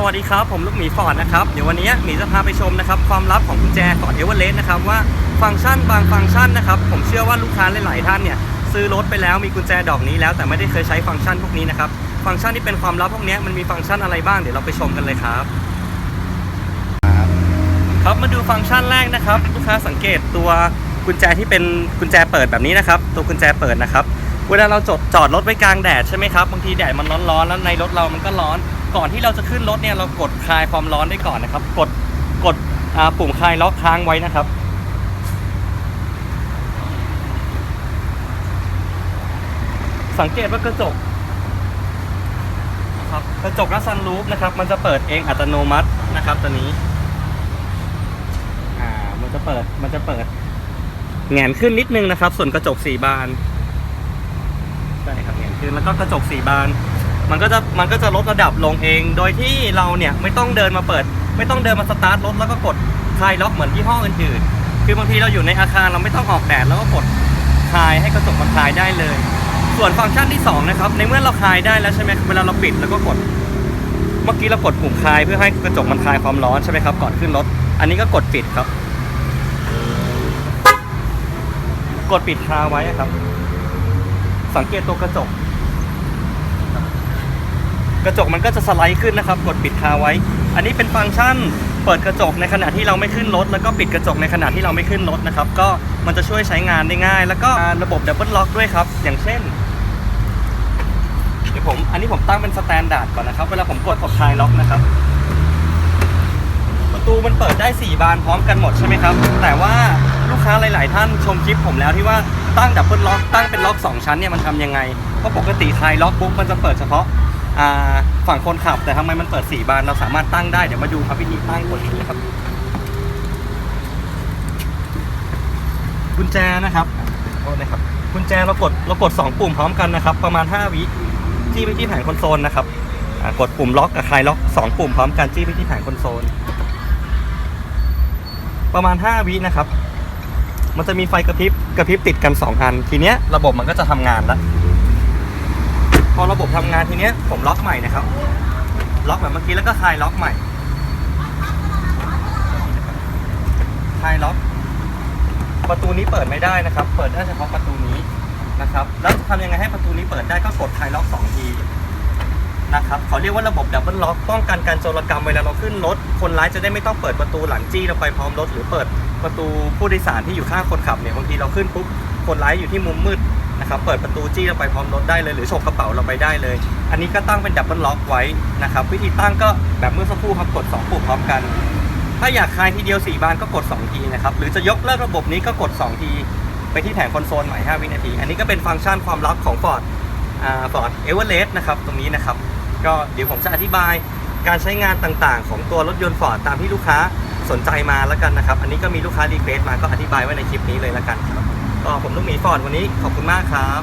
สวัสดีครับ ผมลูกหมีฟอร์ดนะครับ เดี๋ยววันนี้หมีจะพาไปชมนะครับ ความลับของกุญแจฟอร์ดเอเวอเรสต์นะครับ ว่าฟังก์ชันบางฟังก์ชันนะครับ ผมเชื่อว่าลูกค้าหลายๆท่านเนี่ยซื้อรถไปแล้วมีกุญแจดอกนี้แล้วแต่ไม่ได้เคยใช้ฟังก์ชันพวกนี้นะครับ ฟังก์ชันที่เป็นความลับพวกนี้มันมีฟังก์ชันอะไรบ้างเดี๋ยวเราไปชมกันเลยครับ ครับมาดูฟังก์ชันแรกนะครับ ลูกค้าสังเกตตัวกุญแจที่เป็นกุญแจเปิดแบบนี้นะครับ ตัวกุญแจเปิดนะครับเวลาเราจอดจอดรถไว้กลางแดดใช่ไหมครับบางทีแดดมันร้อนๆแล้วในรถเรามันก็ร้อน ก่อนที่เราจะขึ้นรถเนี่ยเรากดคลายความร้อนได้ก่อนนะครับ กดกดปุ่มคลายล็อกค้างไว้นะครับ สังเกตว่ากระจกครับกระจกและซันรูฟนะครับ มันจะเปิดเองอัตโนมัตินะครับตัวนี้อ่ามันจะเปิดมันจะเปิดแงนขึ้นนิดนึงนะครับ ส่วนกระจกสี่บานใช่ครับแงนขึ้นแล้วก็กระจกสี่บาน มันก็จะมันก็จะลดระดับลงเอง โดยที่เราเนี่ยไม่ต้องเดินมาเปิด ไม่ต้องเดินมาสตาร์ทรถแล้วก็กดคลายล็อกเหมือนที่ห้องอื่นๆ คือบางทีเราอยู่ในอาคารเราไม่ต้องออกแดดแล้วก็กดคลายให้กระจกมันคลายได้เลย ส่วนฟังก์ชันที่สองนะครับในเมื่อเราคลายได้แล้วใช่ไหมเวลาเราปิดแล้วก็กด เมื่อกี้เรากดปุ่มคลายเพื่อให้กระจกมันคลายความร้อนใช่ไหมครับก่อนขึ้นรถ อันนี้ก็กดปิดครับ กดปิดคาไว้ครับ สังเกตตัวกระจก ระจกมันก็จะสไลด์ขึ้นนะครับ กดปิดคาไว้ อันนี้เป็นฟังก์ชันเปิดกระจกในขณะที่เราไม่ขึ้นรถ แล้วก็ปิดกระจกในขณะที่เราไม่ขึ้นรถนะครับ ก็มันจะช่วยใช้งานได้ง่าย แล้วก็ระบบดับเบิลล็อกด้วยครับ อย่างเช่น เดี๋ยวผม อันนี้ผมตั้งเป็นสแตนดาร์ดก่อนนะครับ เวลาผมกดกดคลายล็อกนะครับ ประตูมันเปิดได้ 4 บานพร้อมกันหมดใช่ไหมครับ แต่ว่าลูกค้าหลาย ๆ ท่านชมคลิปผมแล้วที่ว่าตั้งดับเบิลล็อกตั้งเป็นล็อก 2 ชั้นเนี่ยมันทำยังไง เพราะปกติคลายล็อกปุ๊บมันจะเปิดเฉพาะ อ่าฝั่งคนขับแต่ทำไมมันเปิด4บานเราสามารถตั้งได้เดี๋ยวมาดูครับวิธีตั้งกดนี้ครับกุญแจนะครับโทษนะครับกุญแจเรากดเรากด 2 ปุ่มพร้อมกันนะครับ ประมาณ 5 วิจี้ไปที่แผงคอนโซลนะครับกดปุ่มล็อกกับคลายล็อก 2 ปุ่มพร้อมกันจี้ไปที่แผงคอนโซล ประมาณ 5 วินะครับ มันจะมีไฟกระพริบกระพริบติดกัน 2 อัน ทีเนี้ยระบบมันก็จะทำงานแล้ว อระบบทำงานทีเนี้ยผมล็อกใหม่นะครับ ล็อกแบบเมื่อกี้แล้วก็คลายล็อกใหม่คลายล็อก ประตูนี้เปิดไม่ได้นะครับ เปิดได้เฉพาะประตูนี้นะครับ แล้วทำยังไงให้ประตูนี้เปิดได้ก็กดคลายล็อก2ทีนะครับเขาเรียกว่าระบบดับเบิลล็อกป้องกันการโจรกรรมเวลาเราขึ้นรถ คนร้ายจะได้ไม่ต้องเปิดประตูหลังจี้เราไปพร้อมรถ หรือเปิดประตูผู้โดยสารที่อยู่ข้างคนขับเนี่ยบางทีเราขึ้นปุ๊บคนร้ายอยู่ที่มุมมืด นะครับเปิดประตูจี้เราไปพร้อมรถได้เลย หรือฉกกระเป๋าเราไปได้เลย อันนี้ก็ตั้งเป็นดับเบิลล็อกไว้นะครับวิธีตั้งก็แบบเมื่อสักครู่ครับกด 2 ปุ่มพร้อมกัน ถ้าอยากคลายทีเดียว 4 บานก็กด 2 ทีนะครับหรือจะยกเลิกระบบนี้ก็กด 2 ทีไปที่แผงคอนโซลใหม่5วินาที อันนี้ก็เป็นฟังก์ชันความลับของ Ford อ่า Ford Everest นะครับตรงนี้นะครับก็เดี๋ยวผมจะอธิบายการใช้งานต่างๆ ของตัวรถยนต์ Ford ตามที่ลูกค้าสนใจมาแล้วกันนะครับ อันนี้ก็มีลูกค้ารีเควสต์มาก็อธิบายไว้ในคลิปนี้เลยแล้วกันครับ ก็ผมลูกหมีฟอร์ดวันนี้ขอบคุณมากครับ